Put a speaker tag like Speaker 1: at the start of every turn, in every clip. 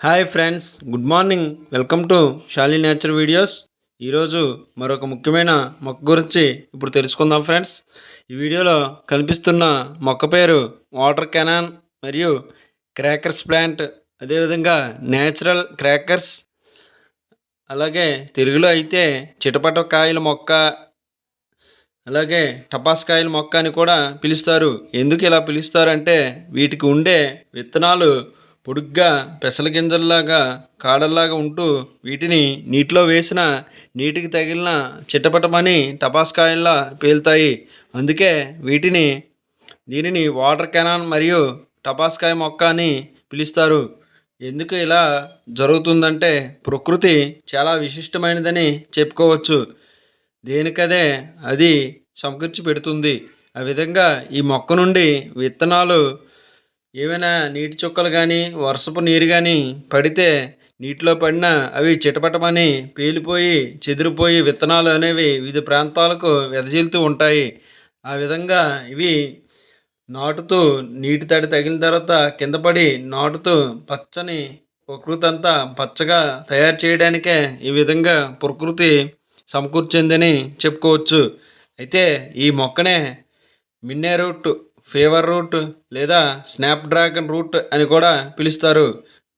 Speaker 1: Hi friends good morning welcome to Shali nature videos ఈరోజు మరొక ముఖ్యమైన మొక్క గురించి ఇప్పుడు తెలుసుకుందాం ఫ్రెండ్స్ ఈ వీడియోలో కనిపిస్తున్న మొక్క పేరు వాటర్ కెనాన్ మరియు క్రాకర్స్ ప్లాంట్ అదేవిధంగా నేచురల్ క్రాకర్స్ అలాగే తెలుగులో అయితే చిటపట కాయల మొక్క అలాగే టపాస్కాయల మొక్క అని కూడా పిలుస్తారు. ఎందుకు ఇలా పిలుస్తారంటే వీటికి ఉండే విత్తనాలు పొడుగ్గా పెసల గింజల్లాగా కాడల్లాగా ఉంటూ వీటిని నీటిలో వేసిన నీటికి తగిలిన చిట్టపటమని టపాస్కాయల్లా పేలుతాయి. అందుకే వీటిని దీనిని వాటర్ కెనాన్ మరియు టపాస్కాయ మొక్క అని పిలుస్తారు. ఎందుకు ఇలా జరుగుతుందంటే ప్రకృతి చాలా విశిష్టమైనదని చెప్పుకోవచ్చు. దేనికదే అది సమకూర్చి పెడుతుంది ఆ విధంగా ఈ మొక్క నుండి విత్తనాలు ఏవైనా నీటి చుక్కలు కానీ వర్షపు నీరు కానీ పడితే నీటిలో పడినా అవి చిటపటమని పేలిపోయి చెదిరిపోయి విత్తనాలు అనేవి వివిధ ప్రాంతాలకు వెదజల్లుతూ ఉంటాయి. ఆ విధంగా ఇవి నాటుతూ నీటి తడి తగిలిన తర్వాత కింద పడి నాటుతూ పచ్చని ప్రకృతి అంతా పచ్చగా తయారు చేయడానికే ఈ విధంగా ప్రకృతి సమకూర్చిందని చెప్పుకోవచ్చు. అయితే ఈ మొక్కనే మిన్నేరూట్ ఫీవర్ రూట్ లేదా స్నాప్ డ్రాగన్ రూట్ అని కూడా పిలుస్తారు.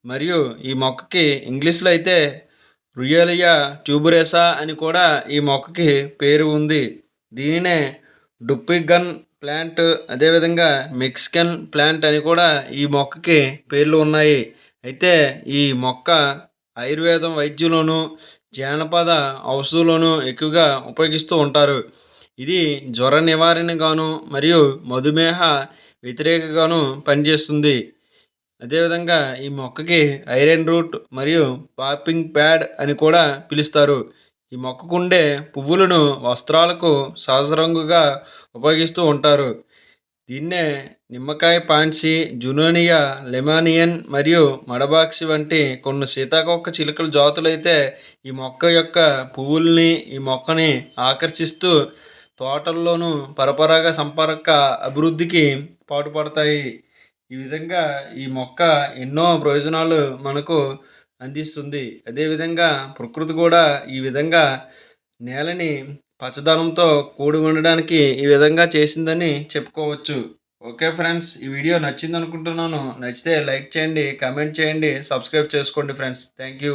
Speaker 1: మరియు ఈ మొక్కకి ఇంగ్లీష్లో అయితే రుయలియా ట్యూబురేసా అని కూడా ఈ మొక్కకి పేరు ఉంది. దీనినే డుప్పిగన్ ప్లాంట్ అదేవిధంగా మెక్సికన్ ప్లాంట్ అని కూడా ఈ మొక్కకి పేర్లు ఉన్నాయి. అయితే ఈ మొక్క ఆయుర్వేదం వైద్యులోను జానపద ఔషధులను ఎక్కువగా ఉపయోగిస్తూ ఉంటారు. ఇది జ్వర నివారణగాను మరియు మధుమేహ వ్యతిరేకగాను పనిచేస్తుంది. అదేవిధంగా ఈ మొక్కకి ఐరన్ రూట్ మరియు పాపింగ్ ప్యాడ్ అని కూడా పిలుస్తారు. ఈ మొక్కకుండే పువ్వులను వస్త్రాలకు సహజ రంగుగా ఉపయోగిస్తూ ఉంటారు. దీన్నే నిమ్మకాయ పాన్సి జునోనియా లెమానియన్ మరియు మడబాక్సి వంటి కొన్ని సీతాకోక చిలుకల జాతులైతే ఈ మొక్క యొక్క పువ్వుల్ని ఈ మొక్కని ఆకర్షిస్తూ తోటల్లోనూ పరపరాగ సంపర్క అభివృద్ధికి పాటుపడతాయి. ఈ విధంగా ఈ మొక్క ఎన్నో ప్రయోజనాలు మనకు అందిస్తుంది. అదేవిధంగా ప్రకృతి కూడా ఈ విధంగా నేలని పచ్చదనంతో కూడి ఉండడానికి ఈ విధంగా చేసిందని చెప్పుకోవచ్చు. ఓకే ఫ్రెండ్స్ ఈ వీడియో నచ్చింది అనుకుంటున్నాను నచ్చితే లైక్ చేయండి కామెంట్ చేయండి సబ్స్క్రైబ్ చేసుకోండి ఫ్రెండ్స్. Thank you